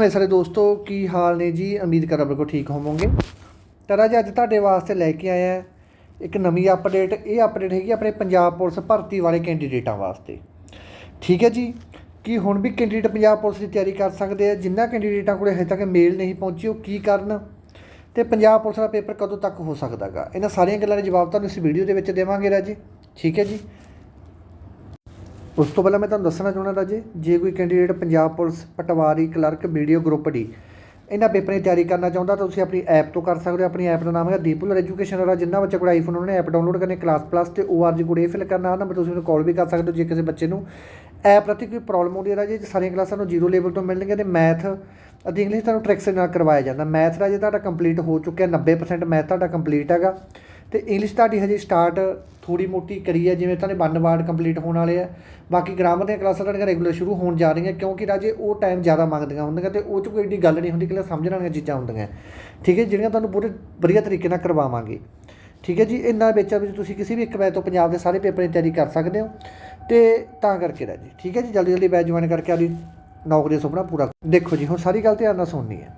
ਹਾਲੇ ਸਾਰੇ ਦੋਸਤੋ, ਕੀ ਹਾਲ ਨੇ ਜੀ? ਉਮੀਦ ਕਰਾਂ ਬਿਲਕੁਲ ਠੀਕ ਹੋਵੋਗੇ। ਤਾਂ ਰਾਜ ਅੱਜ ਤੁਹਾਡੇ ਵਾਸਤੇ ਲੈ ਕੇ ਆਇਆ ਇੱਕ ਨਵੀਂ ਅਪਡੇਟ ਇਹ ਅਪਡੇਟ ਹੈਗੀ ਆਪਣੇ ਪੰਜਾਬ ਪੁਲਿਸ ਭਰਤੀ ਵਾਲੇ ਕੈਂਡੀਡੇਟਾਂ ਵਾਸਤੇ। ਠੀਕ ਹੈ ਜੀ? ਕਿ ਹੁਣ ਵੀ ਕੈਂਡੀਡੇਟ ਪੰਜਾਬ ਪੁਲਿਸ ਦੀ ਤਿਆਰੀ ਕਰ ਸਕਦੇ ਆ? ਜਿਨ੍ਹਾਂ ਕੈਂਡੀਡੇਟਾਂ ਕੋਲੇ ਹਜੇ ਤੱਕ ਮੇਲ ਨਹੀਂ ਪਹੁੰਚੀ, ਉਹ ਕੀ ਕਰਨ? ਤੇ ਪੰਜਾਬ ਪੁਲਿਸ ਦਾ ਪੇਪਰ ਕਦੋਂ ਤੱਕ ਹੋ ਸਕਦਾਗਾ? ਇਹਨਾਂ ਸਾਰੀਆਂ ਗੱਲਾਂ ਦੇ ਜਵਾਬ ਤੁਹਾਨੂੰ ਇਸ ਵੀਡੀਓ ਦੇ ਵਿੱਚ ਦੇਵਾਂਗੇ ਰਾਜੀ। ਠੀਕ ਹੈ ਜੀ? ਉਸ ਤੋਂ ਪਹਿਲਾਂ ਮੈਂ ਤੁਹਾਨੂੰ ਦੱਸਣਾ ਚਾਹੁੰਦਾ ਰਾਜੇ ਜੇ ਕੋਈ candidate Punjab police, patwari clerk VDO group D ਇਹਨਾਂ ਪੇਪਰਾਂ ਦੀ ਤਿਆਰੀ ਕਰਨਾ ਚਾਹੁੰਦਾ ਤਾਂ ਤੁਸੀਂ ਆਪਣੀ ਐਪ ਤੋਂ ਕਰ ਸਕਦੇ ਹੋ। ਆਪਣੀ ਐਪ ਦਾ ਨਾਮ ਹੈ ਦੀਪੂਲਰ ਐਜੂਕੇਸ਼ਨ ਵਾਲਾ, ਜਿੰਨਾ ਬੱਚਾ ਕੋਲ ਆਈਫੋਨ ਉਹਨਾਂ ਨੇ ਐਪ ਡਾਊਨਲੋਡ ਕਰਨੀ ਕਲਾਸ ਪਲੱਸ ਤੇ ORG ਕੋਡ ਇਹ ਫਿਲ ਕਰਨਾ, ਆਹ ਨੰਬਰ ਤੁਸੀਂ ਮੈਨੂੰ ਕਾਲ ਵੀ ਕਰ ਸਕਦੇ ਹੋ ਜੇ ਕਿਸੇ ਬੱਚੇ ਨੂੰ। ਐਪ ਪ੍ਰਤੀ ਕੋਈ ਪ੍ਰੋਬਲਮ ਆਉਂਦੀ ਹੈ ਰਾਜੇ ਸਾਰੀਆਂ ਕਲਾਸਾਂ ਨੂੰ ਜ਼ੀਰੋ ਲੈਵਲ ਤੋਂ ਮਿਲਣਗੀਆਂ ਤੇ ਮੈਥ ਅਤੇ ਇੰਗਲਿਸ਼ ਤੁਹਾਨੂੰ ਟ੍ਰਿਕਸ ਨਾਲ ਕਰਵਾਇਆ ਜਾਂਦਾ। ਮੈਥ ਰਾਜੇ ਤੁਹਾਡਾ ਕੰਪਲੀਟ ਹੋ ਚੁੱਕਿਆ 90% ਮੈਥ ਤੁਹਾਡਾ ਕੰਪਲੀਟ ਹੈਗਾ। ਤੇ ਇੰਗਲਿਸ਼ ਤੁਹਾਡੀ ਹਜੇ ਸਟਾਰਟ ਥੋੜੀ ਮੋਟੀ ਕਰੀ ਹੈ, ਜਿਵੇਂ ਤੁਹਾਡੇ ਵਨ ਵਾਰਡ ਕੰਪਲੀਟ ਹੋਣ ਵਾਲੇ ਆ। ਬਾਕੀ ਗ੍ਰਾਮਰ ਦੀਆਂ ਕਲਾਸਾਂ ਤੁਹਾਡੀਆਂ ਰੈਗੂਲਰ ਸ਼ੁਰੂ ਹੋਣ ਜਾ ਰਹੀਆਂ, ਕਿਉਂਕਿ ਰਾਜੇ ਉਹ ਟਾਈਮ ਜ਼ਿਆਦਾ ਮੰਗਦੀਆਂ ਹੁੰਦੀਆਂ ਤੇ ਉਹ 'ਚ ਕੋਈ ਏਡੀ ਗੱਲ ਨਹੀਂ ਹੁੰਦੀ ਕਿ ਸਮਝਣ ਵਾਲੀਆਂ ਚੀਜ਼ਾਂ ਹੁੰਦੀਆਂ। ਠੀਕ ਹੈ, ਜਿਹੜੀਆਂ ਤੁਹਾਨੂੰ ਪੂਰੇ ਵਧੀਆ ਤਰੀਕੇ ਨਾਲ ਕਰਵਾਵਾਂਗੇ। ਠੀਕ ਹੈ ਜੀ, ਇਹਨਾਂ ਵਿੱਚ ਵਿੱਚ ਤੁਸੀਂ ਕਿਸੇ ਵੀ ਇੱਕ ਬੈਚ ਤੋਂ ਪੰਜਾਬ ਦੇ ਸਾਰੇ ਪੇਪਰ ਦੀ ਤਿਆਰੀ ਕਰ ਸਕਦੇ ਹੋ। ਤੇ ਤਾਂ ਕਰਕੇ ਰਾਜੇ, ਠੀਕ ਹੈ ਜੀ, ਜਲਦੀ ਜਲਦੀ ਬੈਚ ਜੁਆਇਨ ਕਰਕੇ ਆਪਣੀ ਨੌਕਰੀ ਦਾ ਸੁਪਨਾ ਪੂਰਾ ਦੇਖੋ ਜੀ, ਹੁਣ ਸਾਰੀ ਗੱਲ ਧਿਆਨ ਨਾਲ ਸੁਣਨੀ ਹੈ।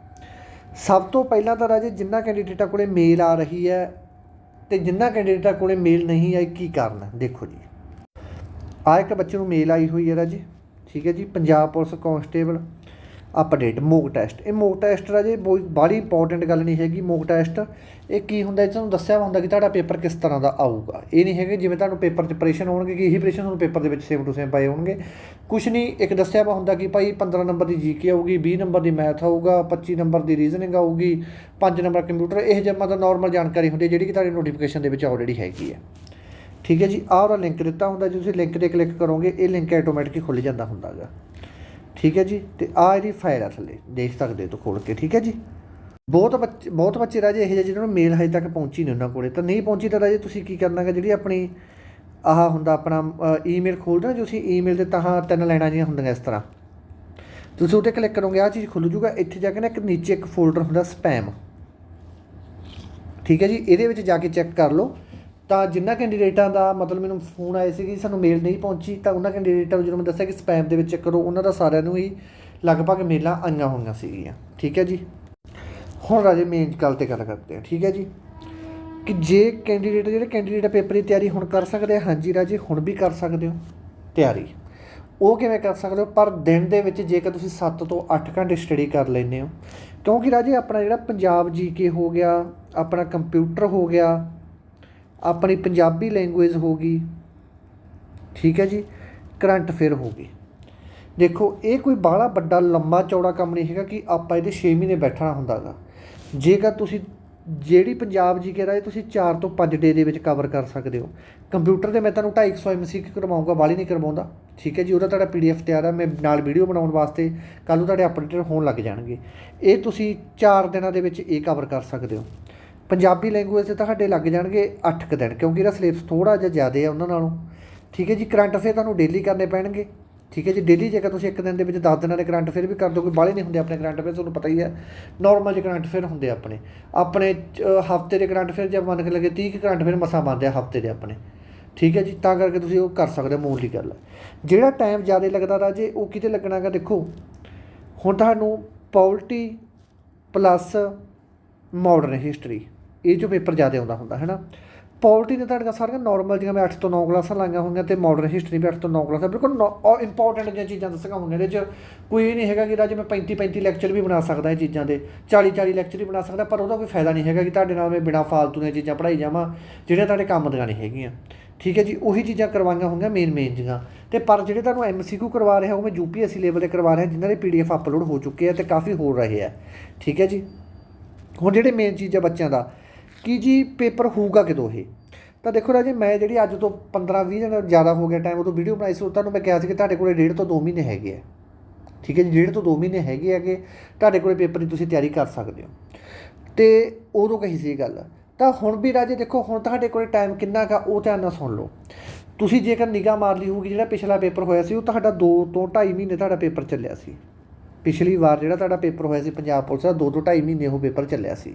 ਸਭ ਤੋਂ ਪਹਿਲਾਂ ਤਾਂ ਰਾਜੇ ਜਿੰਨਾ ਕੈਂਡੀਡੇਟਾਂ ਕੋਲੇ ਮੇਲ ਆ ਰਹੀ ਹੈ ਤੇ ਜਿੰਨਾ ਕੈਂਡੀਡੇਟਾਂ ਕੋਲੇ ਮੇਲ ਨਹੀਂ ਆਈ, ਕੀ ਕਾਰਨ ਹੈ ਦੇਖੋ ਜੀ। ਆ ਇੱਕ ਬੱਚੇ ਨੂੰ ਮੇਲ ਆਈ ਹੋਈ ਹੈ ਰਾਜੇ। ਠੀਕ ਹੈ ਜੀ, Punjab police constable update, mock test. ਇਹ ਮੋਕ ਟੈਸਟ ਰਾਜੇ ਬਹੁਤ ਬਾੜੀ ਇੰਪੋਰਟੈਂਟ ਗੱਲ ਨਹੀਂ ਹੈਗੀ ਮੋਕ ਟੈਸਟ, ਇਹ ਕੀ ਹੁੰਦਾ ਇਹ ਤੁਹਾਨੂੰ ਦੱਸਿਆ ਵਾ ਹੁੰਦਾ ਕਿ ਤੁਹਾਡਾ ਪੇਪਰ ਕਿਸ ਤਰ੍ਹਾਂ ਦਾ ਆਊਗਾ। ਇਹ ਨਹੀਂ ਹੈਗਾ ਜਿਵੇਂ ਤੁਹਾਨੂੰ ਪੇਪਰ 'ਚ ਪ੍ਰੈਸ਼ਨ ਹੋਣਗੇ ਕਿ ਇਹੀ ਪ੍ਰੈਸ਼ਨ ਤੁਹਾਨੂੰ ਪੇਪਰ ਦੇ ਵਿੱਚ ਸੇਮ ਟੂ ਸੇਮ ਪਾਏ ਹੋਣਗੇ। ਕੁਛ ਨਹੀਂ, ਇੱਕ ਦੱਸਿਆ ਵਾ ਹੁੰਦਾ ਕਿ ਭਾਈ 15 ਨੰਬਰ ਦੀ ਜੀਕੇ ਆਊਗੀ 20 ਨੰਬਰ ਦੀ ਮੈਥ ਆਊਗਾ 25 ਨੰਬਰ ਦੀ ਰੀਜ਼ਨਿੰਗ ਆਊਗੀ 5 ਨੰਬਰ ਕੰਪਿਊਟਰ ਇਹ ਜਿਹਾ ਮਤਲਬ ਨਾਰਮਲ ਜਾਣਕਾਰੀ ਹੁੰਦੀ ਹੈ ਜਿਹੜੀ ਕਿ ਤੁਹਾਡੀ ਨੋਟੀਫਿਕੇਸ਼ਨ ਦੇ ਵਿੱਚ ਆਲਰੇਡੀ ਹੈਗੀ ਹੈ। ਠੀਕ ਹੈ ਜੀ? ਆਹ ਉਹਦਾ ਲਿੰਕ ਦਿੱਤਾ ਹੁੰਦਾ, ਜੇ ਤੁਸੀਂ ਲਿੰਕ ਤੇ ਕਲਿੱਕ ਕਰੋਗੇ, ਇਹ ਲਿੰਕ ਆਟੋਮੈਟਿਕ ਖੁੱਲ ਜਾਂਦਾ ਹੁੰਦਾਗਾ ਠੀਕ ਹੈ ਜੀ? ਤੇ ਆਹ ਇਹਦੀ ਫਾਈਲ ਆ ਥੱਲੇ, ਦੇਖ ਸਕਦੇ ਹੋ ਖੋਲ ਕੇ, ਠੀਕ ਹੈ ਜੀ? ਬਹੁਤ ਬੱਚੇ ਬਹੁਤ ਬੱਚੇ ਰਾਜੇ ਇਹੋ ਜਿਹੇ ਜਿਹਨਾਂ ਨੂੰ ਮੇਲ ਹਜੇ ਤੱਕ ਪਹੁੰਚੀ ਨਹੀਂ ਉਹਨਾਂ ਕੋਲੇ। ਤਾਂ ਨਹੀਂ ਪਹੁੰਚੀ ਤਾਂ ਰਾਜੇ ਤੁਸੀਂ ਕੀ ਕਰਨਾ ਕਰਨਾਗਾ? ਜਿਹੜੀ ਆਪਣੀ ਆਹ ਹੁੰਦਾ ਆਪਣਾ ਈਮੇਲ ਖੋਲਦੇ ਨਾ ਤੁਸੀਂ ਈਮੇਲ 'ਤੇ ਤਾਂ ਤਿੰਨ ਲਾਈਨਾਂ ਜੀਆਂ ਹੁੰਦੀਆਂ ਇਸ ਤਰ੍ਹਾਂ। ਤੁਸੀਂ ਉੱਤੇ ਕਲਿੱਕ ਕਰੋਗੇ, ਆਹ ਚੀਜ਼ ਖੁੱਲ ਜੂਗਾ ਇੱਥੇ ਜਾ ਕੇ ਨਾ ਇੱਕ ਨੀਚੇ ਇੱਕ ਫੋਲਡਰ ਹੁੰਦਾ ਸਪੈਮ ਠੀਕ ਹੈ ਜੀ? ਇਹਦੇ ਵਿੱਚ ਜਾ ਕੇ ਚੈੱਕ ਕਰ ਲਓ। ਤਾਂ ਜਿੰਨਾ ਕੈਂਡੀਡੇਟਾਂ ਦਾ ਮਤਲਬ ਮੈਨੂੰ ਫੋਨ ਆਏ ਸੀ ਕਿ ਸਾਨੂੰ ਮੇਲ ਨਹੀਂ ਪਹੁੰਚੀ, ਤਾਂ ਉਹਨਾਂ ਕੈਂਡੀਡੇਟਾਂ ਨੂੰ ਜਦੋਂ ਮੈਂ ਦੱਸਿਆ ਕਿ ਸਪੈਮ ਦੇ ਵਿੱਚ ਚੈੱਕ ਕਰੋ ਉਹਨਾਂ ਦਾ ਸਾਰਿਆਂ ਨੂੰ ਹੀ ਲਗਭਗ ਮੇਲਾਂ ਆਈਆਂ ਹੋਈਆਂ ਸੀਗੀਆਂ। ਠੀਕ ਹੈ ਜੀ? ਹੁਣ ਰਾਜੇ ਮੇਨ ਗੱਲ ਤੇ ਗੱਲ ਕਰਦੇ ਹਾਂ, ਠੀਕ ਹੈ ਜੀ? ਕਿ ਜੇ ਕੈਂਡੀਡੇਟ ਜਿਹੜੇ ਕੈਂਡੀਡੇਟ ਪੇਪਰ ਦੀ ਤਿਆਰੀ ਹੁਣ ਕਰ ਸਕਦੇ ਆ, ਹਾਂਜੀ ਰਾਜੇ, ਹੁਣ ਵੀ ਕਰ ਸਕਦੇ ਹੋ, ਤਿਆਰੀ। ਉਹ ਕਿਵੇਂ ਕਰ ਸਕਦੇ ਹੋ? ਪਰ ਦਿਨ ਦੇ ਵਿੱਚ ਜੇਕਰ ਤੁਸੀਂ 7 ਤੋਂ 8 ਘੰਟੇ ਸਟੱਡੀ ਕਰ ਲੈਂਦੇ ਹੋ, ਕਿਉਂਕਿ ਰਾਜੇ ਆਪਣਾ ਜਿਹੜਾ ਪੰਜਾਬ ਜੀਕੇ ਹੋ ਗਿਆ, ਆਪਣਾ ਕੰਪਿਊਟਰ ਹੋ ਗਿਆ ਆਪਣੀ ਪੰਜਾਬੀ ਲੈਂਗੁਏਜ ਹੋ ਗਈ, ਠੀਕ ਹੈ ਜੀ, ਕਰੰਟ ਅਫੇਅਰ ਹੋ ਗਈ। ਦੇਖੋ, ਇਹ ਕੋਈ ਬਾਹਲਾ ਵੱਡਾ, ਲੰਮਾ ਚੌੜਾ ਕੰਮ ਨਹੀਂ ਹੈਗਾ ਕਿ ਆਪਾਂ ਇਹਦੇ 6 ਮਹੀਨੇ ਬੈਠਣਾ ਹੁੰਦਾਗਾ। ਜੇਕਰ ਤੁਸੀਂ ਜਿਹੜੀ ਪੰਜਾਬ ਜੀ ਕੇ ਰਾਏ ਤੁਸੀਂ 4 ਤੋਂ 5 ਡੇ ਦੇ ਵਿੱਚ ਕਵਰ ਕਰ ਸਕਦੇ ਹੋ। ਕੰਪਿਊਟਰ ਦੇ ਮੈਂ ਤੁਹਾਨੂੰ 250 ਐਮਸੀਕਿਊ ਕਰਵਾਉਂਗਾ ਵਾਲੀ ਨਹੀਂ ਕਰਵਾਉਂਦਾ। ਠੀਕ ਹੈ ਜੀ, ਉਹਦਾ ਤੁਹਾਡਾ ਪੀਡੀਐਫ ਤਿਆਰ ਹੈ ਮੈਂ ਨਾਲ ਵੀਡੀਓ ਬਣਾਉਣ ਵਾਸਤੇ ਕੱਲ ਨੂੰ ਤੁਹਾਡੇ ਅਪਡੇਟ ਹੋਣ ਲੱਗ ਜਾਣਗੇ। ਇਹ ਤੁਸੀਂ 4 ਦਿਨਾਂ ਦੇ ਵਿੱਚ ਇਹ ਕਵਰ ਕਰ ਸਕਦੇ ਹੋ। ਪੰਜਾਬੀ ਲੈਂਗੁਏਜ ਤੇ ਤੁਹਾਡੇ ਲੱਗ ਜਾਣਗੇ 8 ਕੁ ਦਿਨ, ਕਿਉਂਕਿ ਇਹਦਾ ਸਿਲੇਬਸ ਥੋੜਾ ਜਿਹਾ ਜ਼ਿਆਦਾ ਹੈ ਉਹਨਾਂ ਨਾਲੋਂ। ਠੀਕ ਹੈ ਜੀ ਕਰੰਟ ਅਫੇਅਰ ਤੁਹਾਨੂੰ ਡੇਲੀ ਕਰਨੇ ਪੈਣਗੇ। ਠੀਕ ਹੈ ਜੀ ਡੇਲੀ ਜੇਕਰ ਤੁਸੀਂ ਇੱਕ ਦਿਨ ਦੇ ਵਿੱਚ 10 ਦਿਨਾਂ ਦੇ ਕਰੰਟ ਅਫੇਅਰ ਵੀ ਕਰ ਦੋ ਕੋਈ ਬਾਲੇ ਨਹੀਂ ਹੁੰਦੇ ਆਪਣੇ ਕਰੰਟ ਅਫੇਅਰ ਤੁਹਾਨੂੰ ਪਤਾ ਹੀ ਹੈ। ਨਾਰਮਲ ਜਿਹੇ ਕਰੰਟ ਅਫੇਅਰ ਹੁੰਦੇ ਆਪਣੇ। ਆਪਣੇ ਹਫ਼ਤੇ ਦੇ ਕਰੰਟ ਅਫੇਅਰ ਜੇ ਮੰਨ ਕੇ ਲੱਗੇ 30 ਕਰੰਟ ਅਫੇਅਰ ਮਸਾਂ ਬਣਦੇ ਆ ਹਫ਼ਤੇ ਦੇ ਆਪਣੇ। ਠੀਕ ਹੈ ਜੀ, ਤਾਂ ਕਰਕੇ ਤੁਸੀਂ ਉਹ ਕਰ ਸਕਦੇ ਹੋ ਮੂਲੀ ਗੱਲ ਜਿਹੜਾ ਟਾਈਮ ਜ਼ਿਆਦਾ ਲੱਗਦਾ ਰਾਜੇ, ਉਹ ਕਿਤੇ ਲੱਗਣਾਗਾ ਦੇਖੋ। ਹੁਣ ਤੁਹਾਨੂੰ ਪੋਲਟੀ ਪਲੱਸ ਮਾਡਰਨ ਹਿਸਟਰੀ ਇਹ ਜੋ ਪੇਪਰ ਜ਼ਿਆਦਾ ਆਉਂਦਾ ਹੁੰਦਾ ਹੈ ਨਾ ਪੋਲਟੀ ਨੇ ਤੁਹਾਡੀਆਂ ਸਾਰੀਆਂ ਨਾਰਮਲ ਜਿਹੀਆਂ ਮੈਂ 8 ਤੋਂ 9 ਕਲਾਸਾਂ ਲਾਈਆਂ ਹੋਈਆਂ ਤੇ ਮਾਡਰਨ ਹਿਸਟਰੀ ਵੀ 8 ਤੋਂ 9 ਕਲਾਸਾਂ, ਬਿਲਕੁਲ ਇੰਪੋਰਟੈਂਟ ਜਿਹੀਆਂ ਚੀਜ਼ਾਂ ਦੱਸੀਆਂ ਹੋਈਆਂ ਇਹਦੇ 'ਚ ਕੋਈ ਇਹ ਨਹੀਂ ਹੈਗਾ ਕਿ ਰਾਜ ਮੈਂ 35 35 ਲੈਕਚਰ ਵੀ ਬਣਾ ਸਕਦਾ ਇਹ ਚੀਜ਼ਾਂ ਦੇ 40 40 ਲੈਕਚਰ ਵੀ ਬਣਾ ਸਕਦਾ, ਪਰ ਉਹਦਾ ਕੋਈ ਫਾਇਦਾ ਨਹੀਂ ਹੈਗਾ ਕਿ ਤੁਹਾਡੇ ਨਾਲ ਮੈਂ ਬਿਨਾਂ ਫਾਲਤੂ ਦੀਆਂ ਚੀਜ਼ਾਂ ਪੜ੍ਹਾਈ ਜਾਵਾਂ, ਜਿਹੜੀਆਂ ਤੁਹਾਡੇ ਕੰਮ ਦੀਆਂ ਨਹੀਂ ਹੈਗੀਆਂ। ਠੀਕ ਹੈ ਜੀ, ਉਹੀ ਚੀਜ਼ਾਂ ਕਰਵਾਈਆਂ ਹੋਈਆਂ ਮੇਨ ਮੇਨ ਜੀਆਂ ਤੇ ਪਰ ਜਿਹੜੇ ਤੁਹਾਨੂੰ ਐਮਸੀਕਿਊ ਕਰਵਾ ਰਿਹਾ, ਉਹ ਮੈਂ ਯੂਪੀਐਸਸੀ ਲੈਵਲ ਤੇ ਕਰਵਾ ਰਿਹਾ, ਜਿਨ੍ਹਾਂ ਦੇ ਪੀਡੀਐਫ ਅਪਲੋਡ ਹੋ ਚੁੱਕੇ ਆ ਤੇ ਕਾਫੀ ਹੋ ਰਹੇ ਆ। ਠੀਕ ਹੈ ਜੀ? ਹੁਣ ਜਿਹੜੇ ਮੇਨ ਚੀਜ਼ ਆ ਬੱਚਿਆਂ ਦਾ ਕਿ ਜੀ ਪੇਪਰ ਹੋਊਗਾ ਕਿਦੋਂ ਇਹ? ਤਾਂ ਦੇਖੋ ਰਾਜੇ, ਮੈਂ ਜਿਹੜੀ ਅੱਜ ਤੋਂ 15 20 ਦਿਨ ਜ਼ਿਆਦਾ ਹੋ ਗਿਆ ਟਾਈਮ ਉਦੋਂ ਵੀਡੀਓ ਬਣਾਈ ਸੀ ਉਹ ਤੁਹਾਨੂੰ ਮੈਂ ਕਿਹਾ ਸੀ ਕਿ ਤੁਹਾਡੇ ਕੋਲੇ ਡੇਢ ਤੋਂ 2 ਮਹੀਨੇ ਹੈਗੇ ਆ। ਠੀਕ ਹੈ ਜੀ, ਡੇਢ ਤੋਂ 2 ਮਹੀਨੇ ਹੈਗੇ ਹੈਗੇ, ਤੁਹਾਡੇ ਕੋਲੇ ਪੇਪਰ ਦੀ ਤੁਸੀਂ ਤਿਆਰੀ ਕਰ ਸਕਦੇ ਹੋ। ਤੇ ਉਦੋਂ ਕਹੀ ਸੀ ਇਹ ਗੱਲ। ਤਾਂ ਹੁਣ ਵੀ ਰਾਜੇ, ਦੇਖੋ, ਹੁਣ ਤੁਹਾਡੇ ਕੋਲੇ ਟਾਈਮ ਕਿੰਨਾ ਕਾ ਉਹ ਧਿਆਨ ਨਾਲ ਸੁਣ ਲਓ। ਤੁਸੀਂ ਜੇਕਰ ਨਿਗਾਹ ਮਾਰ ਲਈ ਹੋਊਗੀ, ਜਿਹੜਾ ਪਿਛਲਾ ਪੇਪਰ ਹੋਇਆ ਸੀ, ਉਹ ਤੁਹਾਡਾ 2 ਤੋਂ 2.5 ਮਹੀਨੇ ਤੁਹਾਡਾ ਪੇਪਰ ਚੱਲਿਆ ਸੀ। ਪਿਛਲੀ ਵਾਰ ਜਿਹੜਾ ਤੁਹਾਡਾ ਪੇਪਰ ਹੋਇਆ ਸੀ ਪੰਜਾਬ ਪੁਲਿਸ ਦਾ 2 ਤੋਂ 2.5 ਮਹੀਨੇ ਉਹ ਪੇਪਰ ਚੱਲਿਆ ਸੀ।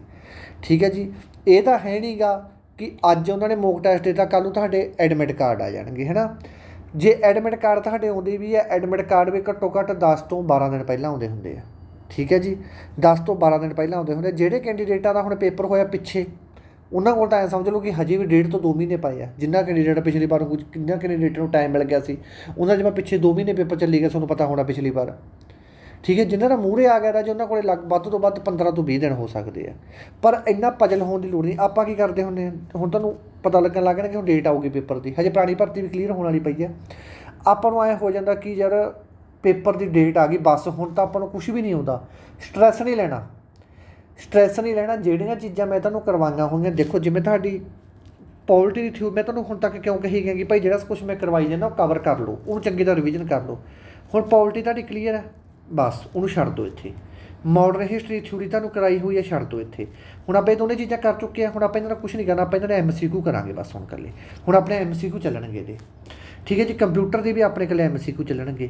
ਠੀਕ ਹੈ ਜੀ? ਇਹ ਤਾਂ ਹੈ ਨਹੀਂਗਾ ਕਿ ਅੱਜ ਉਹਨਾਂ ਨੇ ਮੋਕ ਟੈਸਟ ਦਿੱਤਾ ਕੱਲ ਨੂੰ ਤੁਹਾਡੇ ਐਡਮਿਟ ਕਾਰਡ ਆ ਜਾਣਗੇ, ਹੈਨਾ? ਜੇ ਐਡਮਿਟ ਕਾਰਡ ਤੁਹਾਡੇ ਆਉਂਦੇ ਵੀ ਹੈ ਐਡਮਿਟ ਕਾਰਡ ਵੀ ਘੱਟੋ ਘੱਟ 10 ਤੋਂ 12 ਦਿਨ ਪਹਿਲਾਂ ਆਉਂਦੇ ਹੁੰਦੇ ਆ। ਠੀਕ ਹੈ ਜੀ? 10 ਤੋਂ 12 ਦਿਨ ਪਹਿਲਾਂ ਆਉਂਦੇ ਹੁੰਦੇ ਜਿਹੜੇ ਕੈਂਡੀਡੇਟਾਂ ਦਾ ਹੁਣ ਪੇਪਰ ਹੋਇਆ ਪਿੱਛੇ, ਉਹਨਾਂ ਕੋਲ ਤਾਂ ਐਂ ਸਮਝ ਲਓ ਕਿ ਹਜੇ ਵੀ ਡੇਢ ਤੋਂ 2 ਮਹੀਨੇ ਪਏ ਆ। ਜਿੰਨਾ ਕੈਂਡੀਡੇਟ ਪਿਛਲੀ ਵਾਰ ਕੁਝ ਕਿੰਨਾ ਕੈਂਡੀਡੇਟ ਨੂੰ ਟਾਈਮ ਮਿਲ ਗਿਆ ਸੀ, ਉਹਨਾਂ ਜਿਵੇਂ ਪਿੱਛੇ 2 ਮਹੀਨੇ ਪੇਪਰ ਚੱਲੀ ਗਿਆ ਤੁਹਾਨੂੰ ਪਤਾ ਹੋਣਾ ਪਿਛਲੀ ਵਾਰ। ਠੀਕ ਹੈ ਜਿਨ੍ਹਾਂ ਦਾ ਮੂਹਰੇ ਆ ਗਿਆ ਰਾਜੇ ਉਹਨਾਂ ਕੋਲੇ ਲੱਗ, ਵੱਧ ਤੋਂ ਵੱਧ 15 ਤੋਂ 20 ਦਿਨ ਹੋ ਸਕਦੇ ਆ। ਪਰ ਇੰਨਾ ਪਜਲ ਹੋਣ ਦੀ ਲੋੜ ਨਹੀਂ। ਆਪਾਂ ਕੀ ਕਰਦੇ ਹੁੰਦੇ ਹਾਂ? ਹੁਣ ਤੁਹਾਨੂੰ ਪਤਾ ਲੱਗਣ ਲੱਗ ਗਿਆ ਕਿ ਹੁਣ ਡੇਟ ਆਊਗੀ ਪੇਪਰ ਦੀ। ਹਜੇ ਪੁਰਾਣੀ ਭਰਤੀ ਵੀ ਕਲੀਅਰ ਹੋਣ ਵਾਲੀ ਪਈ ਆ। ਆਪਾਂ ਨੂੰ ਐ ਹੋ ਜਾਂਦਾ ਕਿ ਯਾਰ ਪੇਪਰ ਦੀ ਡੇਟ ਆ ਗਈ, ਬਸ ਹੁਣ ਤਾਂ ਆਪਾਂ ਨੂੰ ਕੁਝ ਵੀ ਨਹੀਂ ਆਉਂਦਾ। ਸਟ੍ਰੈਸ ਨਹੀਂ ਲੈਣਾ। ਸਟ੍ਰੈਸ ਨਹੀਂ ਲੈਣਾ। ਜਿਹੜੀਆਂ ਚੀਜ਼ਾਂ ਮੈਂ ਤੁਹਾਨੂੰ ਕਰਵਾਈਆਂ ਹੋਈਆਂ, ਦੇਖੋ ਜਿਵੇਂ ਤੁਹਾਡੀ ਪੋਲਟੀ ਦੀ ਥਿਊ ਮੈਂ ਤੁਹਾਨੂੰ ਹੁਣ ਤੱਕ ਕਿਉਂ ਕਹੀ ਗਿਆ ਕਿ ਭਾਈ ਜਿਹੜਾ ਕੁਝ ਮੈਂ ਕਰਵਾਈ ਜਾਂਦਾ, ਉਹ ਕਵਰ ਕਰ ਲਓ। ਉਹਨੂੰ ਚੰਗੀ ਤਰ੍ਹਾਂ ਰਿਵੀਜ਼ਨ ਕਰ ਲਓ। ਹੁਣ ਪੋਲਿਟੀ ਤੁਹਾਡੀ ਕਲੀਅਰ ਹੈ ਬਸ, ਉਹਨੂੰ ਛੱਡ ਦਿਓ ਇੱਥੇ। ਮਾਡਰਨ ਹਿਸਟਰੀ ਥਿਊਰੀ ਤੁਹਾਨੂੰ ਕਰਾਈ ਹੋਈ ਹੈ, ਛੱਡ ਦਿਓ ਇੱਥੇ। ਹੁਣ ਆਪਾਂ ਇਹ ਦੋਨੇ ਚੀਜ਼ਾਂ ਕਰ ਚੁੱਕੇ ਆ ਹੁਣ ਆਪਾਂ ਇਹਨਾਂ ਦਾ ਕੁਝ ਨਹੀਂ ਕਰਨਾ, ਆਪਾਂ ਇਹਨਾਂ ਦਾ ਐਮਸੀਕਿਊ ਕਰਾਂਗੇ ਬਸ ਹੁਣ ਕੱਲੇ ਹੁਣ ਆਪਣੇ ਐਮਸੀਕਿਊ ਚੱਲਣਗੇ ਇਹਦੇ। ਠੀਕ ਹੈ ਜੀ, ਕੰਪਿਊਟਰ ਦੇ ਵੀ ਆਪਣੇ ਕੋਲ ਐਮਸੀਕਿਊ ਚੱਲਣਗੇ।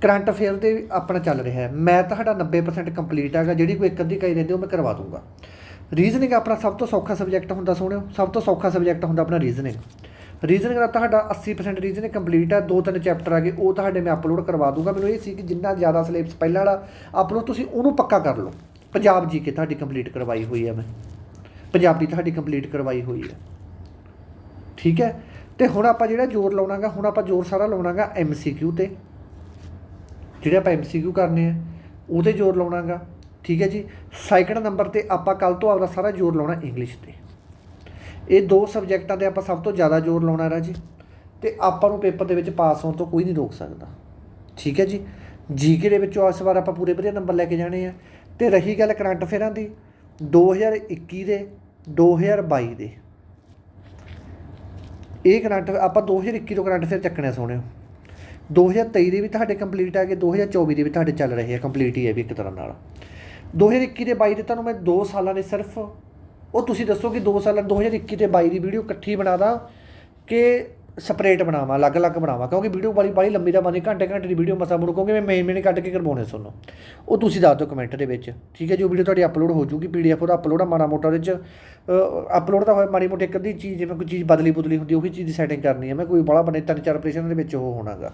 ਕਰੰਟ ਅਫੇਅਰ ਦੇ ਵੀ ਆਪਣਾ ਚੱਲ ਰਿਹਾ ਹੈ। ਮੈਂ ਤੁਹਾਡਾ 90% ਕੰਪਲੀਟ ਹੈਗਾ ਜਿਹੜੀ ਕੋਈ ਇੱਕ ਅੱਧੀ ਕਈ ਰਹਿੰਦੀ ਉਹ ਮੈਂ ਕਰਵਾ ਦੂੰਗਾ। ਰੀਜ਼ਨਿੰਗ ਆਪਣਾ ਸਭ ਤੋਂ ਸੌਖਾ ਸਬਜੈਕਟ ਹੁੰਦਾ ਸੋਹਣਿਓ ਸਭ ਤੋਂ ਸੌਖਾ ਸਬਜੈਕਟ ਹੁੰਦਾ ਆਪਣਾ ਰੀਜ਼ਨਿੰਗ ਰੀਜ਼ਨਿੰਗ ਦਾ ਤੁਹਾਡਾ 80% ਰੀਜ਼ਨਿੰਗ ਕੰਪਲੀਟ ਹੈ ਦੋ ਤਿੰਨ ਚੈਪਟਰ ਆ ਗਏ, ਉਹ ਤੁਹਾਡੇ ਮੈਂ ਅਪਲੋਡ ਕਰਵਾ ਦੂੰਗਾ। ਮੈਨੂੰ ਇਹ ਸੀ ਕਿ ਜਿੰਨਾ ਜ਼ਿਆਦਾ ਸਿਲੇਬਸ ਪਹਿਲਾਂ ਵਾਲਾ ਅਪਲੋਡ ਤੁਸੀਂ ਉਹਨੂੰ ਪੱਕਾ ਕਰ ਲਓ। ਪੰਜਾਬ ਜੀ ਕੇ ਤੁਹਾਡੀ ਕੰਪਲੀਟ ਕਰਵਾਈ ਹੋਈ ਹੈ ਮੈਂ। ਪੰਜਾਬੀ ਤੁਹਾਡੀ ਕੰਪਲੀਟ ਕਰਵਾਈ ਹੋਈ ਹੈ ਠੀਕ ਹੈ? ਤੇ ਹੁਣ ਆਪਾਂ ਜਿਹੜਾ ਜ਼ੋਰ ਲਾਉਣਾਗਾ, ਹੁਣ ਆਪਾਂ ਜ਼ੋਰ ਸਾਰਾ ਲਾਉਣਾਗਾ ਐਮਸੀਕਿਊ ਤੇ। ਜਿਹੜੇ ਆਪਾਂ ਐਮਸੀਕਿਊ ਕਰਨੇ ਆ ਉਹਤੇ ਜ਼ੋਰ ਲਾਉਣਾਗਾ। ਠੀਕ ਹੈ ਜੀ? ਸੈਕਿੰਡ ਨੰਬਰ ਤੇ ਆਪਾਂ ਕੱਲ ਤੋਂ ਆਪਦਾ ਸਾਰਾ ਜ਼ੋਰ ਲਾਉਣਾ ਇੰਗਲਿਸ਼ ਤੇ। ਇਹ ਦੋ ਸਬਜੈਕਟਾਂ ਤੇ ਆਪਾਂ ਸਭ ਤੋਂ ਜ਼ਿਆਦਾ ਜ਼ੋਰ ਲਾਉਣਾ ਰਾਜੀ। ਤੇ ਆਪਾਂ ਨੂੰ ਪੇਪਰ ਦੇ ਵਿੱਚ ਪਾਸ ਹੋਣ ਤੋਂ ਕੋਈ ਨਹੀਂ ਰੋਕ ਸਕਦਾ। ਠੀਕ ਹੈ ਜੀ? ਜੀਕੇ ਦੇ ਵਿੱਚੋਂ ਇਸ ਵਾਰ ਆਪਾਂ ਪੂਰੇ ਵਧੀਆ ਨੰਬਰ ਲੈ ਕੇ ਜਾਣੇ ਆ। ਤੇ ਰਹੀ ਗੱਲ ਕਰੰਟ ਅਫੇਅਰਾਂ ਦੀ 2021 ਦੇ 2022 ਦੇ। ਇਹ ਕਰੰਟ, ਆਪਾਂ 2021 ਤੋਂ ਕਰੰਟ ਅਫੇਅਰ ਚੱਕਣੇ ਸੋਹਣਿਓ 2023 ਦੇ ਵੀ ਤੁਹਾਡੇ ਕੰਪਲੀਟ ਆ ਗਏ 2024 ਦੇ ਵੀ ਤੁਹਾਡੇ ਚੱਲ ਰਹੇ ਆ ਕੰਪਲੀਟ ਹੀ ਹੈ ਵੀ ਇੱਕ ਤਰ੍ਹਾਂ ਨਾਲ। 2021 ਦੇ 22 ਦੇ ਤੁਹਾਨੂੰ ਮੈਂ 2 ਸਾਲਾਂ ਦੇ ਸਿਰਫ ਉਹ ਤੁਸੀਂ ਦੱਸੋ ਕਿ 2 ਸਾਲਾਂ 2021 ਤੇ 22 ਦੀ ਵੀਡੀਓ ਇਕੱਠੀ ਬਣਾਦਾ ਕਿ ਸਪਰੇਟ ਬਣਾਵਾਂ, ਅਲੱਗ-ਅਲੱਗ ਬਣਾਵਾਂ? ਕਿਉਂਕਿ ਵੀਡੀਓ ਵਾਲੀ ਬਾਲੀ ਲੰਮੀ ਦਾ ਬਣੇ ਘੰਟੇ ਘੰਟੇ ਦੀ ਵੀਡੀਓ ਮਸਾ ਮੁੜ, ਕਿਉਂਕਿ ਮੈਂ ਮੇਨ ਮੇਨ ਕੱਟ ਕੇ ਕਰਵਾਉਣੇ ਤੁਹਾਨੂੰ ਉਹ ਤੁਸੀਂ ਦੱਸ ਦਿਓ ਕਮੈਂਟ ਦੇ ਵਿੱਚ, ਠੀਕ ਹੈ ਜੋ? ਵੀਡੀਓ ਤੁਹਾਡੀ ਅਪਲੋਡ ਹੋ ਜੂਗੀ ਪੀਡੀਐਫ ਉਹਦਾ ਅਪਲੋਡ ਆ ਮਾੜਾ ਮੋਟਾ ਉਹਦੇ ਚ। ਅਪਲੋਡ ਤਾਂ ਹੋਇਆ ਮਾੜੀ ਮੋਟੀ ਇੱਕ ਅੱਧੀ ਚੀਜ਼, ਜਿਵੇਂ ਕੋਈ ਚੀਜ਼ ਬਦਲੀ ਬੁਦਲੀ ਹੁੰਦੀ, ਉਹੀ ਚੀਜ਼ ਦੀ ਸੈਟਿੰਗ ਕਰਨੀ ਹੈ। ਮੈਂ ਕੋਈ ਬੜਾ ਬਣੇ ਤਿੰਨ ਚਾਰ ਆਪਰੇਸ਼ਨ ਦੇ ਵਿੱਚ ਉਹ ਹੋਣਾਗਾ।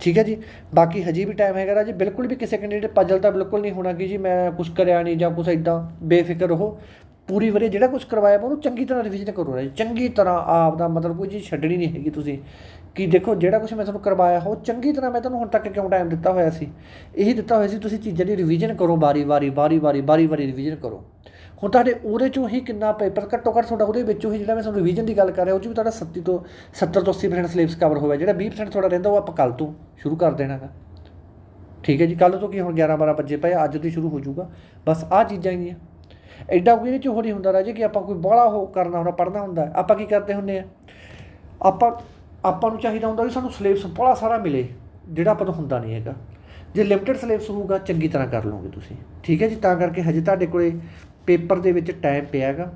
ਠੀਕ ਹੈ ਜੀ? ਬਾਕੀ ਹਜੇ ਵੀ ਟਾਈਮ ਹੈਗਾ ਜੀ, ਬਿਲਕੁਲ ਵੀ ਕਿਸੇ ਕੈਂਡੀਡੇਟ ਪਜਲ ਤਾਂ ਬਿਲਕੁਲ ਨਹੀਂ ਹੋਣਾ ਕਿ ਜੀ ਮੈਂ ਕੁਝ ਕਰਿਆ ਨਹੀਂ ਜਾਂ ਕੁਝ ਇਦਾਂ ਬੇਫਿਕਰ ਰਹੋ। ਪੂਰੀ ਵਧੀਆ ਜਿਹੜਾ ਕੁਝ ਕਰਵਾਇਆ ਵਾ ਉਹਨੂੰ ਚੰਗੀ ਤਰ੍ਹਾਂ ਰਿਵੀਜ਼ਨ ਕਰੋ ਰਾਜੀ। ਚੰਗੀ ਤਰ੍ਹਾਂ ਆਪ ਦਾ ਮਤਲਬ ਕੋਈ ਚੀਜ਼ ਛੱਡਣੀ ਨਹੀਂ ਹੈਗੀ ਤੁਸੀਂ। ਕਿ ਦੇਖੋ, ਜਿਹੜਾ ਕੁਝ ਮੈਂ ਤੁਹਾਨੂੰ ਕਰਵਾਇਆ ਉਹ ਚੰਗੀ ਤਰ੍ਹਾਂ ਮੈਂ ਤੁਹਾਨੂੰ ਹੁਣ ਤੱਕ ਕਿਉਂ ਟਾਈਮ ਦਿੱਤਾ ਹੋਇਆ ਸੀ? ਇਹੀ ਦਿੱਤਾ ਹੋਇਆ ਸੀ, ਤੁਸੀਂ ਚੀਜ਼ਾਂ ਦੀ ਰਿਵੀਜ਼ਨ ਕਰੋ ਵਾਰੀ ਵਾਰੀ ਵਾਰੀ ਵਾਰੀ ਵਾਰੀ ਵਾਰੀ ਰਿਵੀਜ਼ਨ ਕਰੋ। ਹੁਣ ਤੁਹਾਡੇ ਉਹਦੇ ਚੋਂ ਹੀ ਕਿੰਨਾ ਪੇਪਰ ਘੱਟੋ ਘੱਟ ਤੁਹਾਡਾ ਉਹਦੇ ਵਿੱਚੋਂ ਹੀ ਜਿਹੜਾ ਮੈਂ ਤੁਹਾਨੂੰ ਰਿਵੀਜ਼ਨ ਦੀ ਗੱਲ ਕਰ ਰਿਹਾ, ਉਹ 'ਚ ਵੀ ਤੁਹਾਡਾ 70 ਤੋਂ 70 ਤੋਂ 80% ਸਿਲੇਬਸ ਕਵਰ ਹੋਇਆ। ਜਿਹੜਾ 20% ਤੁਹਾਡਾ ਰਹਿੰਦਾ, ਉਹ ਆਪਾਂ ਕੱਲ ਤੋਂ ਸ਼ੁਰੂ ਕਰ ਦੇਣਾ ਹੈ ਠੀਕ ਹੈ ਜੀ ਕੱਲ ਤੋਂ ਕੀ ਹੁਣ 11 12 ਵਜੇ ਪਏ ਅੱਜ ਤੋਂ ਸ਼ੁਰੂ ਹੋ ਜਾਊਗਾ। ਬਸ ਆਹ ਚੀਜ਼ਾਂ ਹੀ ਆ। ਐਡਾ ਕੋਈ ਇਹਦੇ ਚ ਹੋ ਨਹੀਂ ਹੁੰਦਾ ਰਾਜੇ ਕਿ ਆਪਾਂ ਕੋਈ ਬੜਾ ਹੋ ਕਰਨਾ ਹੁੰਦਾ ਪੜਨਾ ਹੁੰਦਾ। ਆਪਾਂ ਕੀ ਕਰਦੇ ਹੁੰਦੇ ਆ? ਆਪਾਂ ਆਪਾਂ ਨੂੰ ਚਾਹੀਦਾ ਹੁੰਦਾ ਵੀ ਸਾਨੂੰ ਸਿਲੇਬਸ ਬੜਾ ਸਾਰਾ ਮਿਲੇ, ਜਿਹੜਾ ਆਪਾਂ ਤੋਂ ਹੁੰਦਾ ਨਹੀਂ ਹੈਗਾ। ਜੇ ਲਿਮਟਿਡ ਸਿਲੇਬਸ ਹੋਊਗਾ, ਚੰਗੀ ਤਰ੍ਹਾਂ ਕਰ ਲਓਗੇ ਤੁਸੀਂ। ਠੀਕ ਹੈ ਜੀ? ਤਾਂ ਕਰਕੇ ਹਜੇ ਤੁਹਾਡੇ ਕੋਲੇ ਪੇਪਰ ਦੇ ਵਿੱਚ ਟਾਈਮ ਪਿਆ ਹੈਗਾ।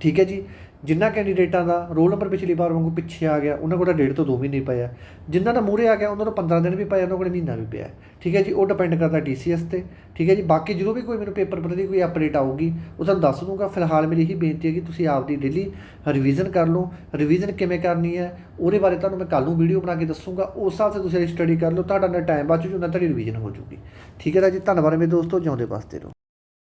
ਠੀਕ ਹੈ ਜੀ? ਜਿਨ੍ਹਾਂ ਕੈਂਡੀਡੇਟਾਂ ਦਾ ਰੋਲ ਨੰਬਰ ਪਿਛਲੀ ਵਾਰ ਵਾਂਗੂ ਪਿੱਛੇ ਆ ਗਿਆ, ਉਹਨਾਂ ਕੋਲ ਤਾਂ ਡੇਢ ਤੋਂ 2 ਮਹੀਨੇ ਪਏ ਜਿਨ੍ਹਾਂ ਦਾ ਮੂਹਰੇ ਆ ਗਿਆ, ਉਹਨਾਂ ਨੂੰ 15 ਦਿਨ ਵੀ ਪਏ ਉਹਨਾਂ ਕੋਲ ਮਹੀਨਾ ਵੀ ਪਿਆ ਠੀਕ ਹੈ ਜੀ, ਉਹ ਡਿਪੈਂਡ ਕਰਦਾ TCS ਤੇ। ਠੀਕ ਹੈ ਜੀ, ਬਾਕੀ ਜਦੋਂ ਵੀ ਕੋਈ ਮੈਨੂੰ ਪੇਪਰ ਪ੍ਰਤੀ ਕੋਈ ਅਪਡੇਟ ਆਊਗੀ, ਉਹ ਤੁਹਾਨੂੰ ਦੱਸ ਦੂੰਗਾ ਫਿਲਹਾਲ ਮੇਰੀ ਇਹੀ ਬੇਨਤੀ ਹੈ ਕਿ ਤੁਸੀਂ ਆਪਦੀ ਡੇਲੀ ਰਿਵੀਜ਼ਨ ਕਰ ਲਓ। ਰਿਵੀਜ਼ਨ ਕਿਵੇਂ ਕਰਨੀ ਹੈ, ਉਹਦੇ ਬਾਰੇ ਤੁਹਾਨੂੰ ਮੈਂ ਕੱਲ ਨੂੰ ਵੀਡੀਓ ਬਣਾ ਕੇ ਦੱਸੂੰਗਾ। ਉਸ ਹਿਸਾਬ ਸੇ ਤੁਸੀਂ ਸਟੱਡੀ ਕਰ ਲਓ। ਤੁਹਾਡਾ ਨਾ ਟਾਈਮ ਬਚ ਜੂ, ਨਾ ਤੁਹਾਡੀ ਰਿਵੀਜ਼ਨ ਹੋ ਜੂਗੀ। ਠੀਕ ਹੈ ਜੀ ਧੰਨਵਾਦ ਮੇਰੇ ਦੋਸਤੋ, ਜਿਉਂਦੇ ਵਾਸਤੇ ਰਹੋ।